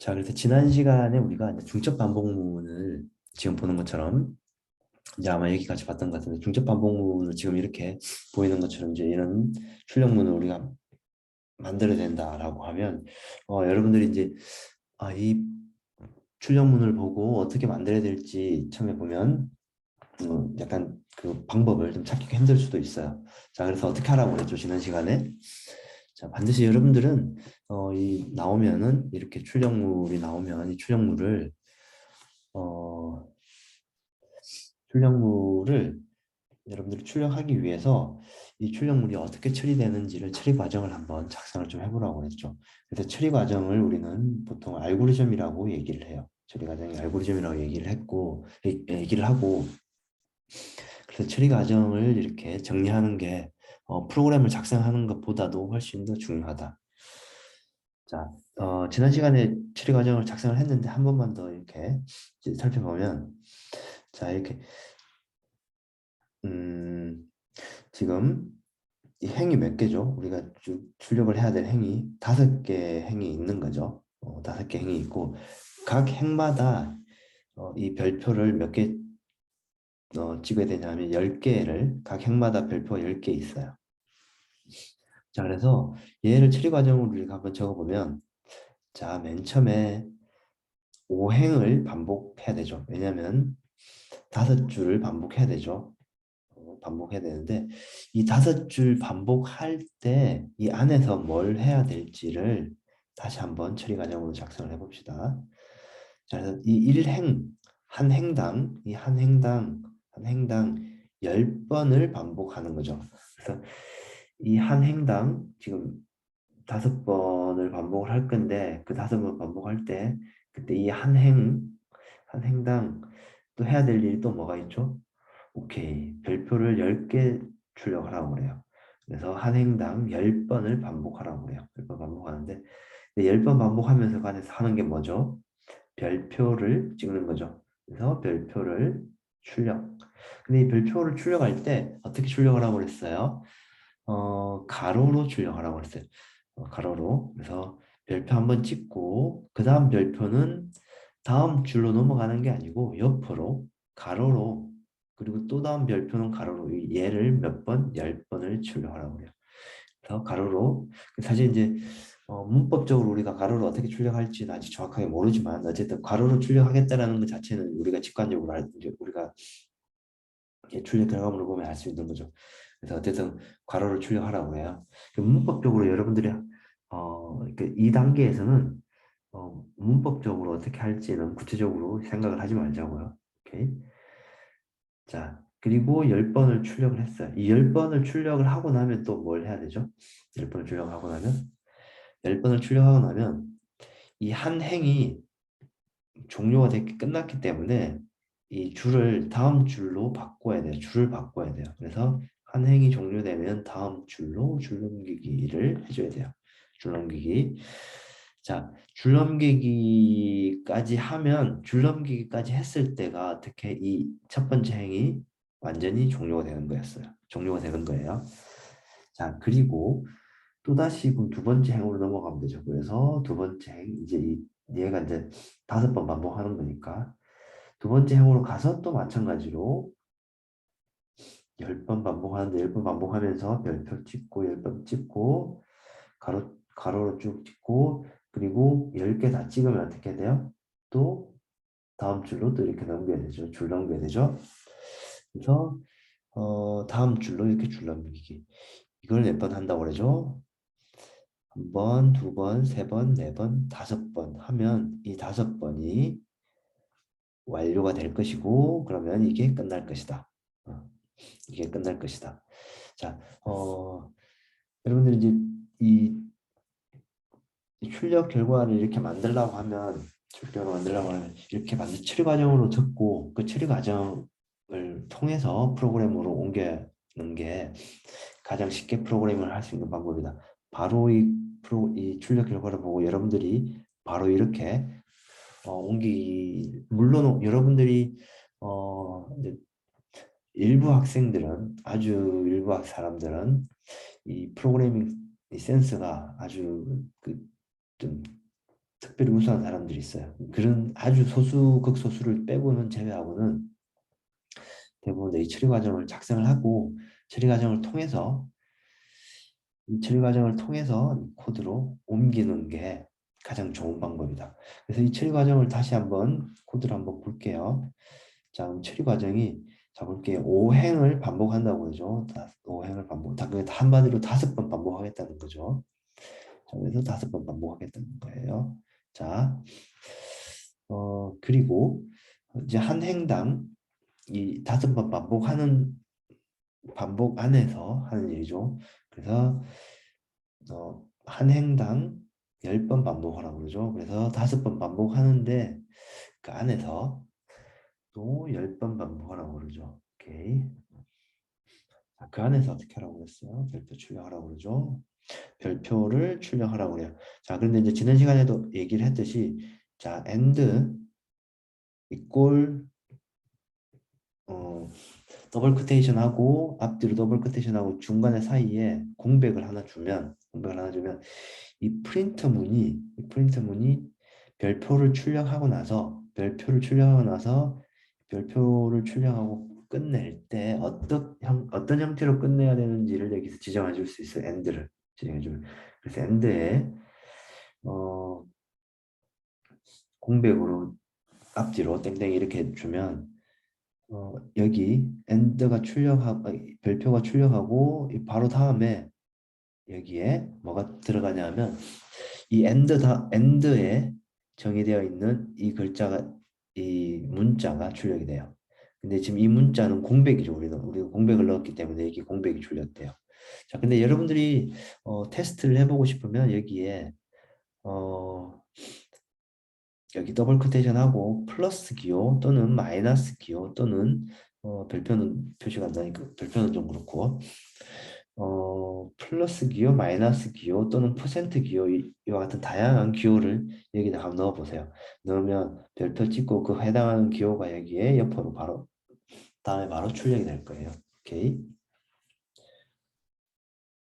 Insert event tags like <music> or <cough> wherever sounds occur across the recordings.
자, 그래서 지난 시간에 우리가 중첩 반복문을 지금 보는 것처럼 이제 아마 여기까지 봤던 것 같은데 중첩 반복문을 지금 이렇게 보이는 것처럼 이제 이런 출력문을 우리가 만들어야 된다라고 하면 어, 여러분들이 이제 아, 이 출력문을 보고 어떻게 만들어야 될지 처음에 보면 어, 약간 그 방법을 좀 찾기가 힘들 수도 있어요. 자, 그래서 어떻게 하라고 그랬죠 지난 시간에? 자, 반드시 여러분들은 어, 이 나오면은 이렇게 출력물이 나오면 이 출력물을 어, 출력물을 여러분들이 출력하기 위해서 이 출력물이 어떻게 처리되는지를 처리 과정을 한번 작성을 좀 해보라고 했죠. 그래서 처리 과정을 우리는 보통 알고리즘이라고 얘기를 해요. 처리 과정이 알고리즘이라고 얘기를 했고 얘기를 하고 그래서 처리 과정을 이렇게 정리하는 게 어, 프로그램을 작성하는 것보다도 훨씬 더 중요하다. 자, 어, 지난 시간에 처리 과정을 작성을 했는데 한 번만 더 이렇게 살펴보면 자 이렇게 음, 지금 이 행이 몇 개죠? 우리가 쭉 출력을 해야 될 행이 다섯 개 행이 있는 거죠. 어, 다섯 개 행이 있고 각 행마다 어, 이 별표를 몇 개 어, 찍어야 되냐면 10개를 각 행마다 별표 10개 있어요. 자, 그래서 얘를 처리 과정으로 우리가 한번 적어보면 자, 맨 처음에 5행을 반복해야 되죠. 왜냐하면 다섯 줄을 반복해야 되죠. 어, 반복해야 되는데 이 다섯 줄 반복할 때 이 안에서 뭘 해야 될지를 다시 한번 처리 과정으로 작성을 해봅시다. 자, 그래서 이 1행, 한 행당, 이 한 행당, 한 행당 10번을 반복하는 거죠. 그래서 이 한 행당 지금 다섯 번을 반복을 할 건데 그 다섯 번 반복할 때 그때 이 한 행, 한 행당 또 해야 될 일이 또 뭐가 있죠? 오케이. 별표를 10개 출력하라고 그래요. 그래서 한 행당 10번을 반복하라고 그래요. 10번 반복하는데 10번 반복하면서 관해서 하는 게 뭐죠? 별표를 찍는 거죠. 그래서 별표를 출력. 근데 이 별표를 출력할 때 어떻게 출력을 하고 그랬어요? 어, 가로로 출력하라고 그랬어요. 어, 가로로. 그래서 별표 한번 찍고 그 다음 별표는 다음 줄로 넘어가는 게 아니고 옆으로 가로로 그리고 또 다음 별표는 가로로 얘를 몇 번? 열 번을 출력하라고 그래요. 그래서 가로로 사실 이제 어, 문법적으로 우리가 가로로 어떻게 출력할지는 아직 정확하게 모르지만 어쨌든 가로로 출력하겠다라는 것 자체는 우리가 직관적으로 알, 우리가 출력 결과물을 보면 알 수 있는 거죠. 그래서 어쨌든 괄호를 출력하라고 해요. 그 문법적으로 여러분들이 어, 이 단계에서는 어, 문법적으로 어떻게 할지는 구체적으로 생각을 하지 말자고요. 오케이. 자, 그리고 10번을 출력을 했어요. 이 10번을 출력을 하고 나면 또 뭘 해야 되죠? 10번을 출력하고 나면 10번을 출력하고 나면 이 한 행이 종료가 됐기 끝났기 때문에 이 줄을 다음 줄로 바꿔야 돼요. 줄을 바꿔야 돼요. 그래서 한 행이 종료되면 다음 줄로 줄 넘기기를 해줘야 돼요. 줄 넘기기. 자, 줄 넘기기까지 하면 줄 넘기기까지 했을 때가 어떻게 이첫 번째 행이 완전히 종료가 되는 거였어요. 종료가 되는 거예요. 자, 그리고 또다시 두 번째 행으로 넘어가면 되죠. 그래서 두 번째 행, 이제 이, 얘가 이제 다섯 번 반복하는 거니까 두 번째 행으로 가서 또 마찬가지로 열번 반복하는데 열번 반복하면서 별표 찍고 열번 찍고 가로, 가로로 쭉 찍고 그리고 열개다 찍으면 어떻게 돼요? 또 다음 줄로 또 이렇게 넘겨야 되죠. 줄 넘겨야 되죠. 그래서 어, 다음 줄로 이렇게 줄 넘기기. 이걸 몇 번 한다고 그러죠? 한 번, 두 번, 세 번, 네 번, 다섯 번 하면 이 다섯 번이 완료가 될 것이고 그러면 이게 끝날 것이다. 어, 이게 끝날 것이다. 자, 어, 여러분들 이제 이, 이 출력 결과를 이렇게 만들려고 하면 출력 결과 만들려고 하면 이렇게 만든 처리 과정으로 적고 그 처리 과정을 통해서 프로그램으로 옮기는 게 가장 쉽게 프로그램을 할 수 있는 방법이다. 바로 이 프로 이 출력 결과를 보고 여러분들이 바로 이렇게 어, 옮기 물론 여러분들이 어, 일부 학생들은 아주 일부 학 사람들은 이 프로그래밍 이 센스가 아주 그 좀 특별히 우수한 사람들이 있어요. 그런 아주 소수 극소수를 빼고는 제외하고는 대부분 이 처리 과정을 작성을 하고 처리 과정을 통해서 이 처리 과정을 통해서 코드로 옮기는 게 가장 좋은 방법이다. 그래서 이 처리 과정을 다시 한번 코드를 한번 볼게요. 자, 그럼 처리 과정이 자 볼게요. 5행을 반복한다고 그러죠. 5행을 반복. 다 한마디로 다섯 번 반복하겠다는 거죠. 자, 그래서 다섯 번 반복하겠다는 거예요. 자, 어 그리고 이제 한 행당 이 다섯 번 반복하는 반복 안에서 하는 일이죠. 그래서 어, 한 행당 열 번 반복하라고 그러죠. 그래서 다섯 번 반복하는데 그 안에서 또 열 번 반복하라고 그러죠. 오케이. 자, 그 안에서 어떻게 하라고 그랬어요? 별표 출력하라고 그러죠. 별표를 출력하라고 그래요. 자, 그런데 이제 지난 시간에도 얘기를 했듯이 자, and equal 어, 더블 코테이션 하고 앞뒤로 더블 코테이션 하고 중간에 사이에 공백을 하나 주면 공백을 하나 주면 이 프린터 문이 이 프린터 문이 별표를 출력하고 나서 별표를 출력하고 나서 별표를 출력하고 끝낼 때 어떤 형 어떤 형태로 끝내야 되는지를 여기서 지정해 줄 수 있어요. 엔드를 지정해 주면 그래서 엔드에 어 공백으로 앞뒤로 땡땡 이렇게 주면 어, 여기 엔드가 출력하고 별표가 출력하고 이 바로 다음에 여기에 뭐가 들어가냐면 이 엔드 다 엔드에 정의되어 있는 이 글자가 이 문자가 출력이 돼요. 근데 지금 이 문자는 공백이죠. 우리는 우리가 공백을 넣었기 때문에 여기 공백이 출력돼요. 자, 근데 여러분들이 어, 테스트를 해보고 싶으면 여기에 어, 여기 더블 코테이션 하고 플러스 기호 또는 마이너스 기호 또는 어, 별표는 표시가 안 나니까 별표는 좀 그렇고 어, 플러스 기호, 마이너스 기호 또는 퍼센트 기호 이- 이와 같은 다양한 기호를 여기다 한번 넣어 보세요. 넣으면 별표 찍고 그 해당하는 기호가 여기에 옆으로 바로 다음에 바로 출력이 될 거예요. 오케이.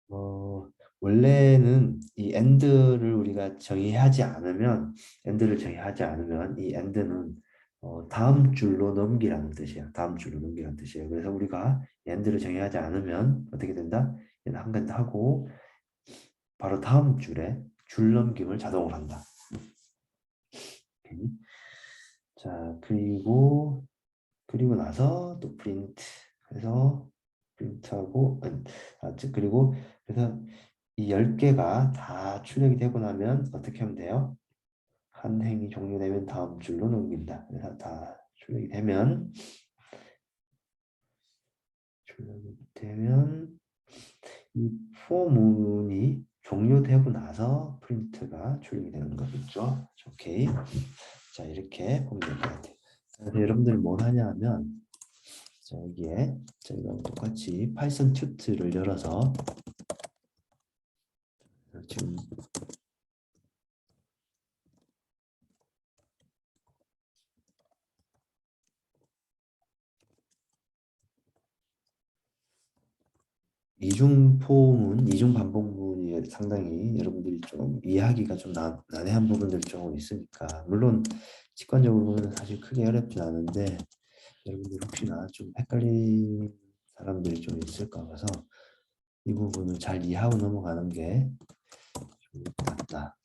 어, 원래는 이 end를 우리가 정의하지 않으면 end를 정의하지 않으면 이 end는 어, 다음 줄로 넘기라는 뜻이에요. 다음 줄로 넘기라는 뜻이에요. 그래서 우리가 end를 정의하지 않으면 어떻게 된다? 한 간다 하고 바로 다음 줄에 줄 넘김을 자동으로 한다. 오케이. 자 그리고 그리고 나서 또 프린트 해서 프린트하고 아, 즉, 그리고 그래서 이 10개가 다 출력이 되고 나면 어떻게 하면 돼요? 한 행이 종료되면 다음 줄로 넘긴다. 그래서 다 출력이 되면 출력이 되면 이 포문이 종료되고 나서 프린트가 출력이 되는 거겠죠. 오케이. 자 이렇게 보면 될 것 같아요. 그래서 여러분들이 뭘 하냐 하면 자 여기에 저희가 똑같이 파이썬 튜트를 열어서 지금 이중 포문, 이중 반복문이 상당히 여러분들이 좀 이해하기가 좀 난, 난해한 부분들이 조금 있으니까 물론 직관적으로 보면 사실 크게 어렵진 않은데 여러분들 혹시나 좀 헷갈리는 사람들이 좀 있을까 봐서 이 부분을 잘 이해하고 넘어가는 게것 같다.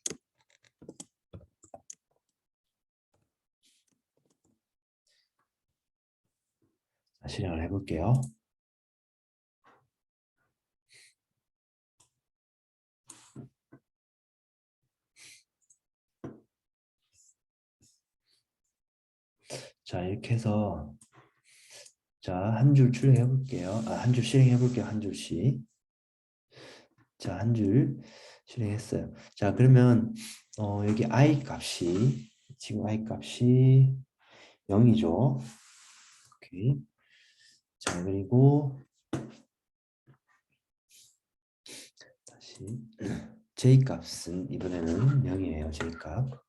자, 실행을 해볼게요. 자 이렇게 해서 자한 줄 출력해 볼게요. 아, 한 줄 실행해 볼게요. 한 줄씩. 자 한 줄 실행했어요. 자 그러면 어, 여기 i 값이 지금 i 값이 0이죠. 오케이. 자 그리고 다시 <clears throat> j 값은 이번에는 0이에요. j 값.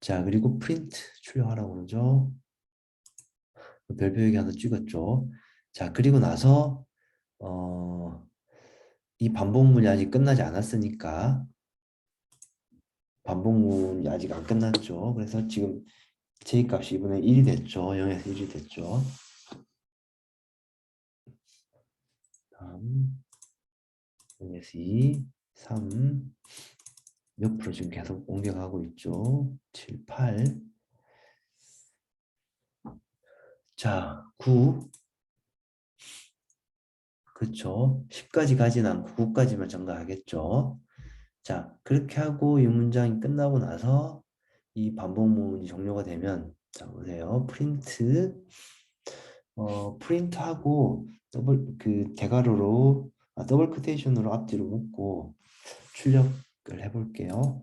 자 그리고 프린트 출력하라고 그러죠. 별표 여기 하나 찍었죠. 자 그리고 나서 어, 이 반복문이 아직 끝나지 않았으니까 반복문이 아직 안 끝났죠. 그래서 지금 j 값이 이번에 1이 됐죠. 0에서 1이 됐죠. 다음 0에서 2, 3 옆으로 지금 계속 옮겨가고 있죠. 7, 8 자, 9 그쵸. 10까지 가진 않고 9까지만 증가하겠죠. 자, 그렇게 하고 이 문장이 끝나고 나서 이 반복 문이 종료가 되면 자, 보세요. 프린트 어, 프린트하고 더블 그 대괄호로 아, 더블 코테이션으로 앞뒤로 묶고 출력 을 해 볼게요.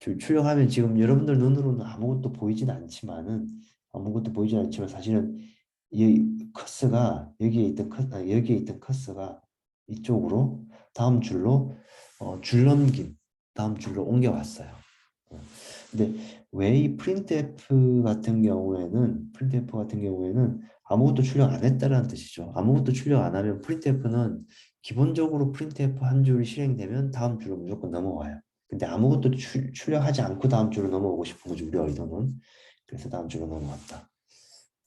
출력하면 지금 여러분들 눈으로는 아무것도 보이진 않지만은 아무것도 보이진 않지만 사실은 이 커스가 여기에 있던 커 아, 여기에 있던 커스가 이쪽으로 다음 줄로 어, 줄넘김 다음 줄로 옮겨왔어요. 어, 근데 왜 이 printf 같은 경우에는 printf 같은 경우에는 아무것도 출력 안 했다라는 뜻이죠. 아무것도 출력 안 하면 printf는 기본적으로 printf 한 줄이 실행되면 다음 줄로 무조건 넘어와요. 근데 아무것도 출, 출력하지 않고 다음 줄로 넘어오고 싶은 거죠. 우리 의도는. 그래서 다음 줄로 넘어왔다.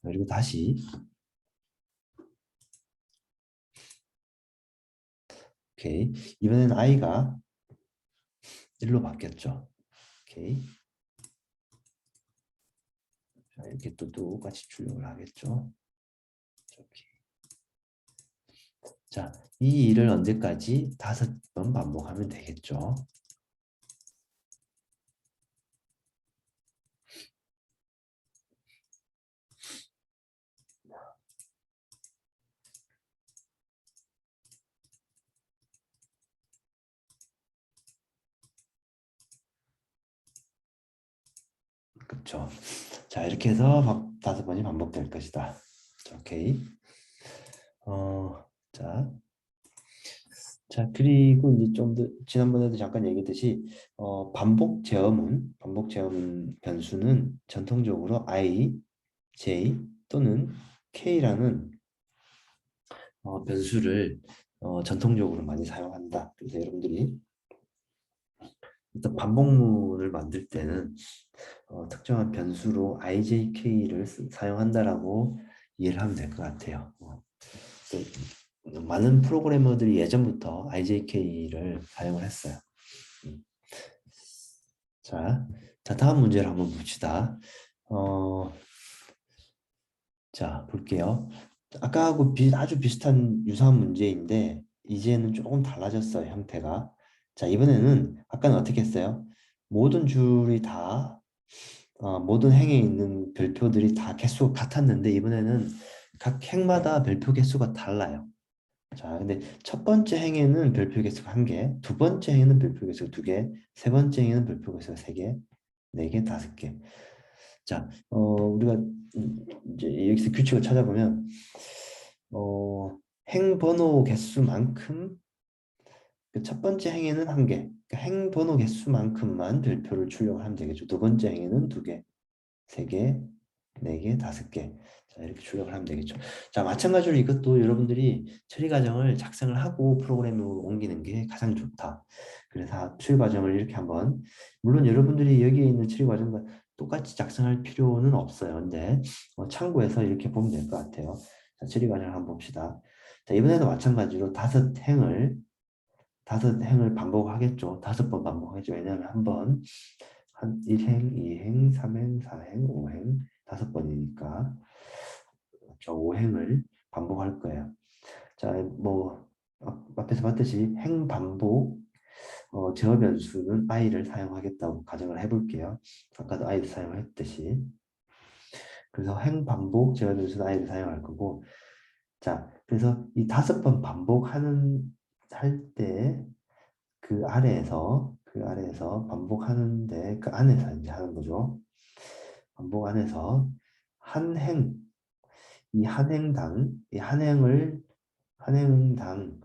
그리고 다시 오케이 이번에는 i가 1로 바뀌었죠. 오케이 자, 이렇게 또 똑같이 출력을 하겠죠. 이렇게. 자, 이 일을 언제까지 다섯 번 반복하면 되겠죠. 그렇죠. 자 이렇게 해서 반- 다섯 번이 반복될 것이다. 자, 오케이. 어, 자, 자 그리고 이제 좀 더 지난번에도 잠깐 얘기했듯이 어, 반복 제어문, 반복 제어문 변수는 전통적으로 i, j 또는 k라는 어, 변수를 어, 전통적으로 많이 사용한다. 그래서 여러분들이 일단 반복문을 만들 때는 어, 특정한 변수로 ijk를 쓰- 사용한다라고 이해를 하면 될 것 같아요. 어, 그 많은 프로그래머들이 예전부터 ijk를 사용을 했어요. 음. 자, 자 다음 문제를 한번 봅시다. 어, 자 볼게요. 아까하고 비, 아주 비슷한 유사한 문제인데 이제는 조금 달라졌어요 형태가. 자 이번에는 아까는 어떻게 했어요? 모든 줄이 다 어, 모든 행에 있는 별표들이 다 개수가 같았는데 이번에는 각 행마다 별표 개수가 달라요. 자, 근데 첫 번째 행에는 별표 개수가 한 개, 두 번째 행에는 별표 개수가 두 개, 세 번째 행에는 별표 개수가 세 개, 네 개, 다섯 개. 자, 어, 우리가 음, 이제 여기서 규칙을 찾아보면 어, 행 번호 개수만큼 그 첫 번째 행에는 한 개, 그러니까 행 번호 개수만큼만 별표를 출력을 하면 되겠죠. 두 번째 행에는 두 개, 세 개, 네 개, 다섯 개. 자, 이렇게 출력을 하면 되겠죠. 자, 마찬가지로 이것도 여러분들이 처리 과정을 작성을 하고 프로그램으로 옮기는 게 가장 좋다. 그래서 처리 과정을 이렇게 한번 물론 여러분들이 여기에 있는 처리 과정과 똑같이 작성할 필요는 없어요. 근데 어, 참고해서 이렇게 보면 될 것 같아요. 자, 처리 과정을 한번 봅시다. 자, 이번에도 마찬가지로 다섯 행을 다섯 행을 반복하겠죠. 다섯 번 반복하겠죠. 왜냐하면 한 번, 한 1행, 2행, 3행, 4행, 5행, 다섯 번이니까 저 5행을 반복할 거예요. 자, 뭐 앞- 앞에서 봤듯이 행 반복 어, 제어 변수는 i를 사용하겠다고 가정을 해볼게요. 아까도 i를 사용했듯이. 그래서 행 반복 제어 변수는 i를 사용할 거고 자, 그래서 이 다섯 번 반복하는 할 때 그 아래에서 그 아래에서 반복하는데 그 안에서 이제 하는 거죠. 반복 안에서 한 행, 이 한 행당, 이 한 행을 한 행당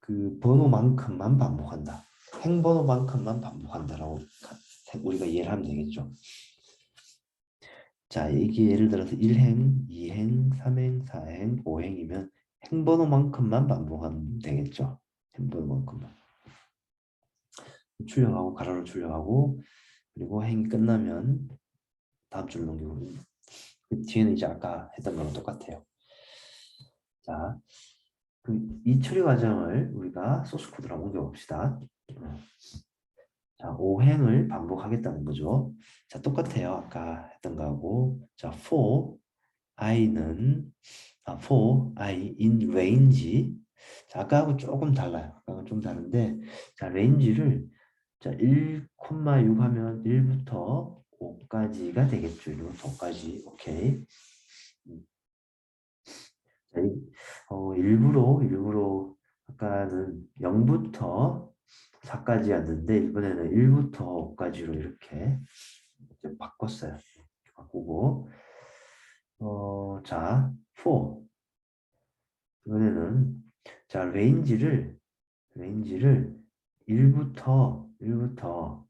그 번호만큼만 반복한다. 행 번호만큼만 반복한다라고 가- 우리가 이해를 하면 되겠죠. 자, 이게 예를 들어서 1행, 2행, 3행, 4행, 5행이면 행번호만큼만 반복하면 되겠죠. 행번호만큼만. 출력하고 가로로 출력하고 그리고 행이 끝나면 다음 줄로 넘기고 그 뒤에는 이제 아까 했던 거랑 똑같아요. 자, 그 이 처리 과정을 우리가 소스 코드로 옮겨 봅시다. 자, 5행을 반복하겠다는 거죠. 자, 똑같아요. 아까 했던 거하고. 자, for i는 아, for i in range. 자, 아까하고 조금 달라요. 아까하고 좀 다른데, 자, range를 자, 1,6 하면 1부터 5까지가 되겠죠. 1부터 5까지. 오케이. 음. 자, 이, 어, 일부러, 일부러 아까는 0부터 4까지였는데 이번에는 1부터 5까지로 이렇게 바꿨어요. 바꾸고 어, 자, 4 이번에는 자, 레인지를 레인지를 1부터 1부터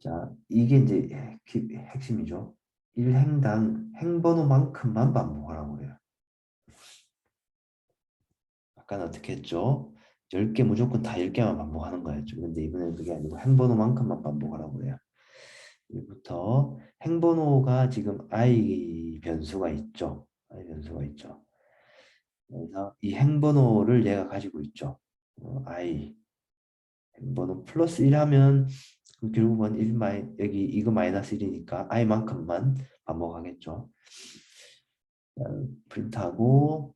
자, 이게 이제 핵- 핵심이죠. 1행당 행번호만큼만 반복하라고 해요. 아까는 어떻게 했죠? 10개 무조건 다 10개만 반복하는 거였죠. 근데 이번에는 그게 아니고 행번호만큼만 반복하라고 해요. 1부터 행번호가 지금 i 변수가 있죠. i 변수가 있죠. 그래서 이 행번호를 얘가 가지고 있죠. 어, i 행번호 플러스 1 하면 그 결국은 1 마이 여기 이거 마이너스 1이니까 i만큼만 반복하겠죠. 자, 프린트하고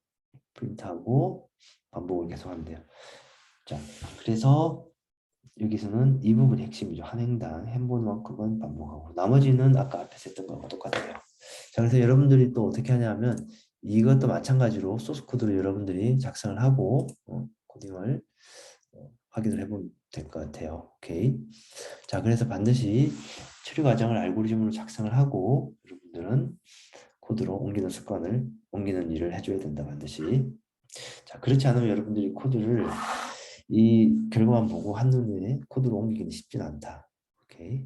프린트하고 반복을 계속하면 돼요. 자, 그래서 여기서는 이 부분이 핵심이죠. 한 행당 행번만큼은 반복하고 나머지는 아까 앞에서 했던 거와 똑같아요. 자, 그래서 여러분들이 또 어떻게 하냐면 이것도 마찬가지로 소스 코드로 여러분들이 작성을 하고 어, 코딩을 어, 확인을 해보면 될 것 같아요. 오케이. 자, 그래서 반드시 처리 과정을 알고리즘으로 작성을 하고 여러분들은 코드로 옮기는 습관을 옮기는 일을 해줘야 된다 반드시. 자, 그렇지 않으면 여러분들이 코드를 이 결과만 보고 한눈에 코드로 옮기기는 쉽진 않다. 오케이.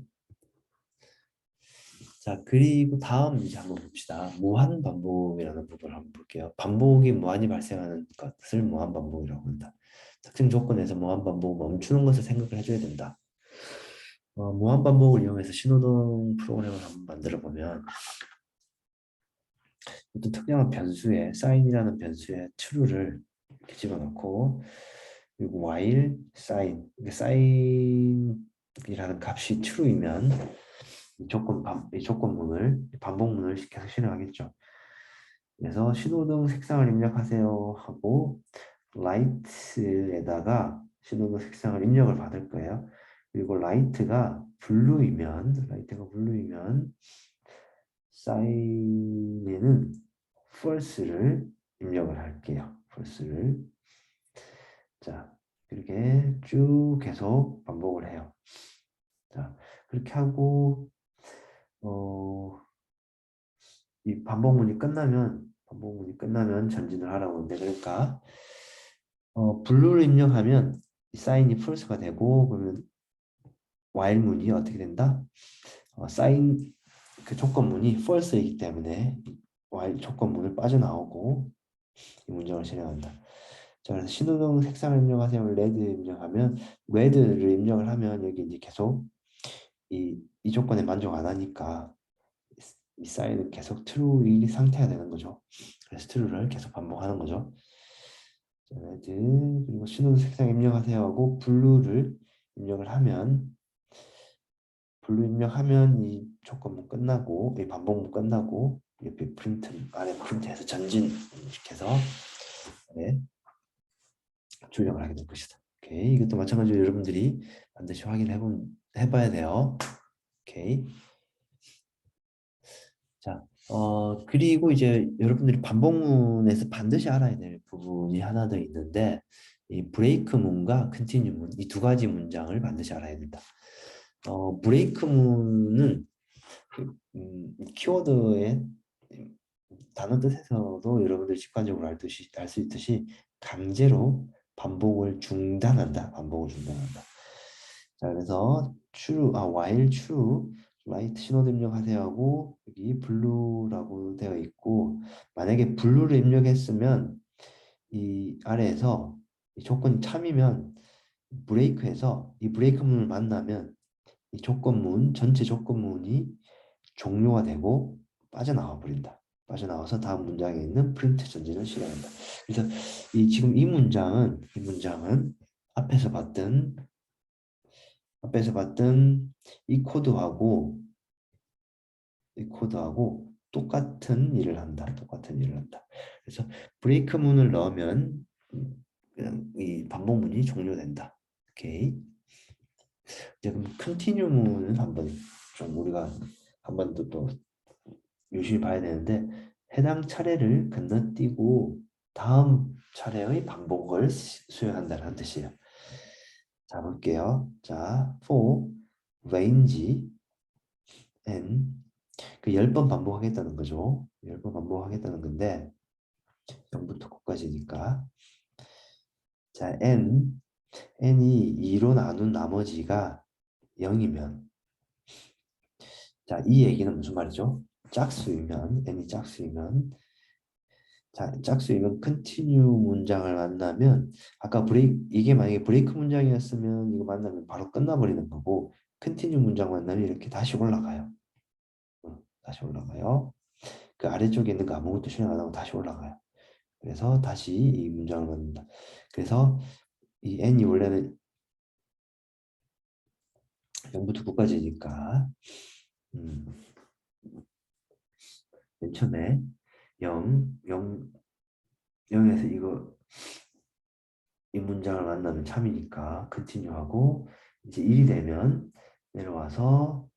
자, 그리고 다음 이제 한번 봅시다. 무한 반복이라는 부분을 한번 볼게요. 반복이 무한히 발생하는 것을 무한 반복이라고 한다. 특정 조건에서 무한 반복 멈추는 것을 생각을 해줘야 된다. 어, 무한 반복을 이용해서 신호등 프로그램을 한번 만들어 보면 어떤 특정한 변수에 사인이라는 변수에 true를 이렇게 집어넣고 그리고 while sign sign이라는 값이 true이면 이 조건 반, 이 조건문을 이 반복문을 계속 실행하겠죠. 그래서 신호등 색상을 입력하세요 하고 light에다가 신호등 색상을 입력을 받을 거예요. 그리고 light가 blue이면 light가 blue이면 sign에는 false를 입력을 할게요. false를 자 이렇게 쭉 계속 반복을 해요. 자 그렇게 하고 어, 이 반복문이 끝나면 반복문이 끝나면 전진을 하라고 하는데 그러니까 어, 블루를 입력하면 이 사인이 false가 되고 그러면 while 문이 어떻게 된다? 어, 사인 그 조건문이 false이기 때문에 while 조건문을 빠져나오고 이 문장을 실행한다. 자, 그래서 신호등 색상을 입력하세요. 레드 입력하면 레드를 입력을 하면 여기 이제 계속 이, 이 조건에 만족 안 하니까 이 사인은 계속 true이 상태가 되는 거죠. 그래서 true를 계속 반복하는 거죠. 자, 레드 그리고 신호등 색상 입력하세요 하고 블루를 입력을 하면 블루 입력하면 이 조건문 끝나고 이 반복문 끝나고 옆에 프린트 아래 프린트해서 전진 해서 네, 출력을 하게 될 것이다. 오케이 이것도 마찬가지로 여러분들이 반드시 확인해 보 해봐야 돼요. 오케이 자 어, 그리고 이제 여러분들이 반복문에서 반드시 알아야 될 부분이 하나 더 있는데 이 브레이크 문과 컨티뉴 문 이 두 가지 문장을 반드시 알아야 된다. 어, 브레이크 문은 그, 음, 키워드의 단어 뜻에서도 여러분들이 직관적으로 알듯이 알 수 있듯이 강제로 반복을 중단한다. 반복을 중단한다. 자, 그래서 true, 아, while true, right 신호등 입력하세요 하고 여기 blue라고 되어 있고 만약에 blue를 입력했으면 이 아래에서 이 조건이 참이면 브레이크에서 이 브레이크 문을 만나면 이 조건문 전체 조건문이 종료가 되고 빠져나와 버린다. 빠져나와서 다음 문장에 있는 프린트 전진을 실행한다. 그래서 이 지금 이 문장은 이 문장은 앞에서 봤던 앞에서 봤던 이 코드하고 이 코드하고 똑같은 일을 한다. 똑같은 일을 한다. 그래서 브레이크 문을 넣으면 이 반복문이 종료된다. 오케이. 이제 그럼 컨티뉴 문은 한번 좀 우리가 한번 또, 또 유심히 봐야 되는데 해당 차례를 건너뛰고 다음 차례의 반복을 시- 수행한다는 뜻이에요. 자 볼게요. 자, for range n 그 10번 반복하겠다는 거죠. 10번 반복하겠다는 건데 0부터 9까지니까 자, n n이 2로 나눈 나머지가 0이면 자, 이 얘기는 무슨 말이죠? 짝수이면 n이 짝수이면 자, 짝수이면 continue 문장을 만나면 아까 브레이크 이게 만약에 브레이크 문장이었으면 이거 만나면 바로 끝나버리는 거고 continue 문장 만나면 이렇게 다시 올라가요. 어, 다시 올라가요. 그 아래쪽에 있는 거 아무것도 실행 안 하고 다시 올라가요. 그래서 다시 이 문장을 만든다. 그래서 이 n이 원래는 0부터 9까지니까 음, 맨 처음에 0, 0, 0에서 이거 이 문장을 만나면 참이니까 continue 하고 이제 1이 되면 내려와서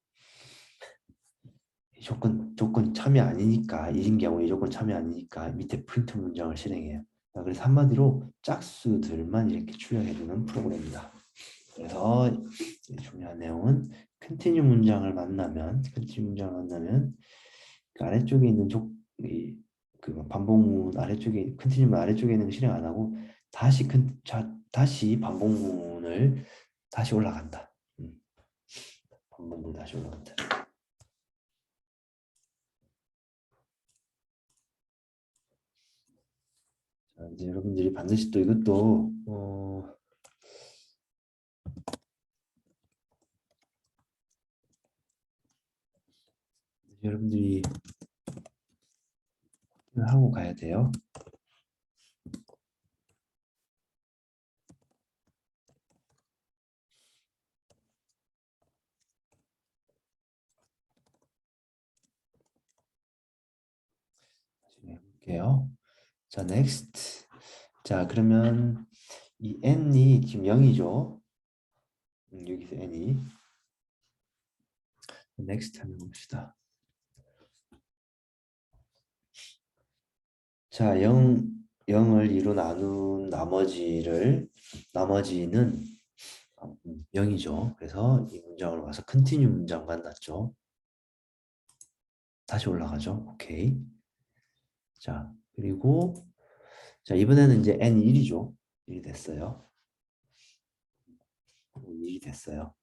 이 조건 조건 참이 아니니까 1인 경우에 이 조건 참이 아니니까 밑에 프린트 문장을 실행해요. 자, 그래서 한마디로 짝수들만 이렇게 출력해주는 프로그램입니다. 그래서 이 중요한 내용은 continue 문장을 만나면 continue 문장을 만나면 그 아래쪽에 있는 조, 이, 그 반복문 아래쪽에 컨티뉴문 아래쪽에 있는 거 실행 안 하고 다시 큰 자, 다시 반복문을 다시 올라간다. 음. 반복문 다시 올라간다. 자, 이제 여러분들이 반드시 또 이것도 어, 여러분들이 하고 가야 돼요. 해볼게요. 자, next. 자, 그러면 이 n이 지금 0이죠. 음, 여기서 n이. next 한번 봅시다. 자, 0, 0을 2로 나눈 나머지를 나머지는 0이죠. 그래서 이 문장을 와서 continue 문장 만났죠. 다시 올라가죠. 오케이. 자, 그리고 자, 이번에는 이제 n 1이죠. 1이 됐어요. 1이 됐어요.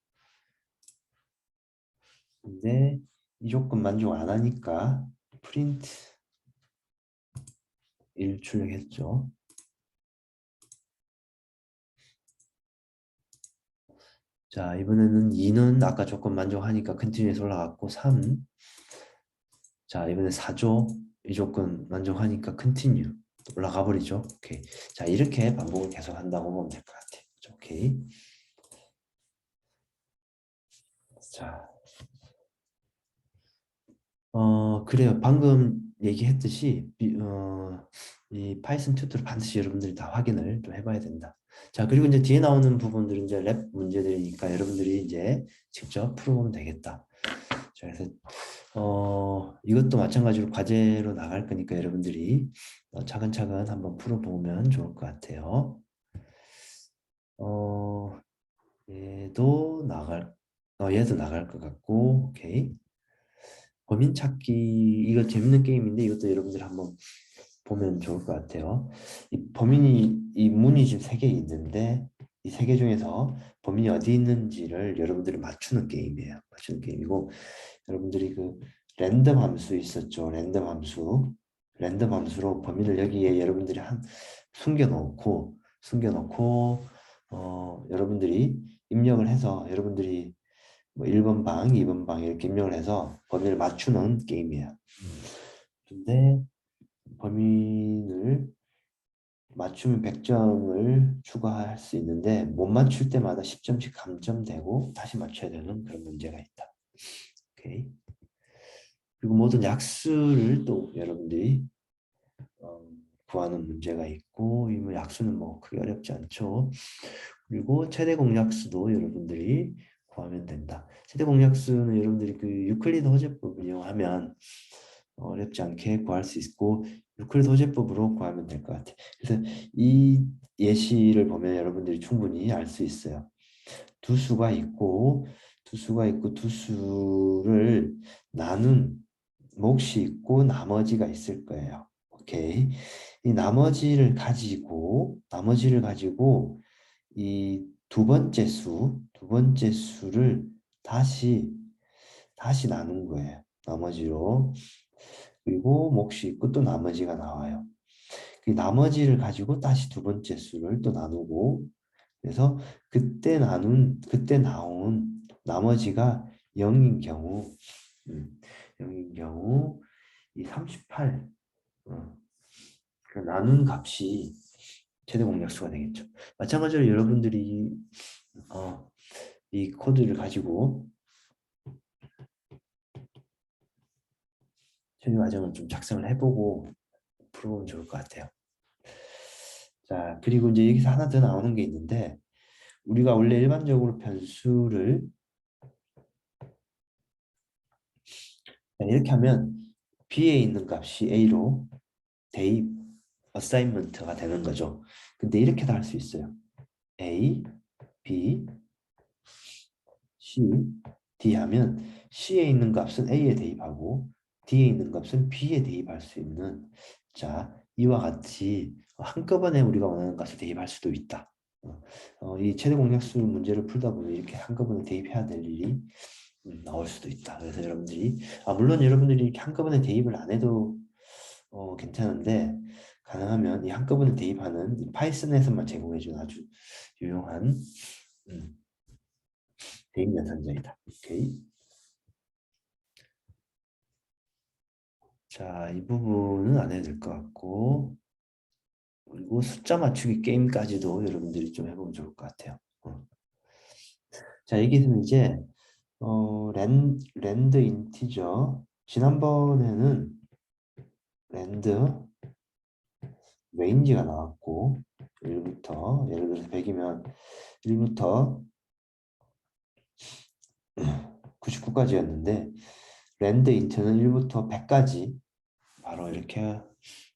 근데 이 조건 만족 안 하니까 프린트 1 출력했죠. 자, 이번에는 2는 아까 조건 만족하니까 컨티뉴에서 올라갔고 3. 자, 이번에 4죠. 이 조건 만족하니까 컨티뉴 올라가 버리죠. 오케이. 자, 이렇게 반복을 계속 한다고 보면 될 것 같아요. 오케이. 자. 어, 그래요. 방금 얘기했듯이 비- 어, 이 파이썬 튜토를 반드시 여러분들이 다 확인을 좀 해봐야 된다. 자, 그리고 이제 뒤에 나오는 부분들은 이제 랩 문제들이니까 여러분들이 이제 직접 풀어보면 되겠다. 자, 그래서 어, 이것도 마찬가지로 과제로 나갈 거니까 여러분들이 어, 차근차근 한번 풀어보면 좋을 것 같아요. 어, 얘도 나갈, 어, 얘도 나갈 것 같고, 오케이. 범인 찾기 이거 재밌는 게임인데 이것도 여러분들 한번 보면 좋을 것 같아요. 이 범인이 이 문이 지금 세 개 있는데 이 세 개 중에서 범인이 어디 있는지를 여러분들이 맞추는 게임이에요. 맞추는 게임이고 여러분들이 그 랜덤 함수 있었죠. 랜덤 함수. 랜덤 함수로 범인을 여기에 여러분들이 한 숨겨놓고 숨겨놓고 어, 여러분들이 입력을 해서 여러분들이 뭐 1번 방, 2번 방 이렇게 입력을 해서 범위를 맞추는 게임이에요. 근데 범위를 맞추면 100점을 추가할 수 있는데 못 맞출 때마다 10점씩 감점되고 다시 맞춰야 되는 그런 문제가 있다. 오케이. 그리고 모든 약수를 또 여러분들이 어, 구하는 문제가 있고 이 약수는 뭐 크게 어렵지 않죠. 그리고 최대 공약수도 여러분들이 구하면 된다. 최대 공약수는 여러분들이 그 유클리드 호재법을 이용하면 어렵지 않게 구할 수 있고 유클리드 호재법으로 구하면 될 것 같아요. 그래서 이 예시를 보면 여러분들이 충분히 알 수 있어요. 두 수가 있고 두 수가 있고 두 수를 나눈 몫이 있고 나머지가 있을 거예요. 오케이. 이 나머지를 가지고 나머지를 가지고 이 두 번째 수, 두 번째 수를 다시 다시 나눈 거예요. 나머지로. 그리고 몫이 있고 또 나머지가 나와요. 그 나머지를 가지고 다시 두 번째 수를 또 나누고 그래서 그때 나눈 그때 나온 나머지가 0인 경우 음, 0인 경우 이 38, 어, 그 나눈 값이 최대 공약수가 되겠죠. 마찬가지로 여러분들이 어, 이 코드를 가지고 최대 과정을 좀 작성을 해보고 풀어보면 좋을 것 같아요. 자, 그리고 이제 여기서 하나 더 나오는 게 있는데 우리가 원래 일반적으로 변수를 자, 이렇게 하면 B에 있는 값이 A로 대입 어사인먼트가 되는 거죠. 근데 이렇게도 할수 있어요. A, B, C, D 하면 C에 있는 값은 A에 대입하고 D에 있는 값은 B에 대입할 수 있는 자 이와 같이 한꺼번에 우리가 원하는 값을 대입할 수도 있다. 어, 어, 이 최대 공약수 문제를 풀다 보면 이렇게 한꺼번에 대입해야 될 일이 음, 나올 수도 있다. 그래서 여러분들이 아 물론 여러분들이 이렇게 한꺼번에 대입을 안 해도 어, 괜찮은데 가능하면 이 한꺼번에 대입하는 이 파이썬에서만 제공해준 아주 유용한 음, 대입 연산자이다. 오케이. 자, 이 부분은 안 해도 될 것 같고 그리고 숫자 맞추기 게임까지도 여러분들이 좀 해보면 좋을 것 같아요. 어. 자, 여기서는 이제 어, 랜, 랜드 인티저 지난번에는 랜드 레인지가 나왔고 1부터 예를 들어서 100이면 1부터 99까지였는데 랜드 인트는 1부터 100까지 바로 이렇게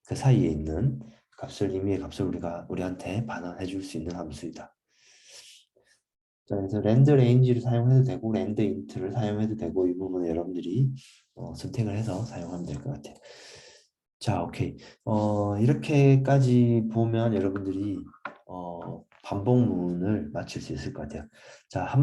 그 사이에 있는 값을 임의의 값을 우리가 우리한테 반환해 줄 수 있는 함수이다. 자, 그래서 랜드 레인지를 사용해도 되고 랜드 인트를 사용해도 되고 이 부분은 여러분들이 어, 선택을 해서 사용하면 될 것 같아요. 자, 오케이. 어, 이렇게까지 보면 여러분들이 어, 반복문을 맞출 수 있을 것 같아요. 자, 한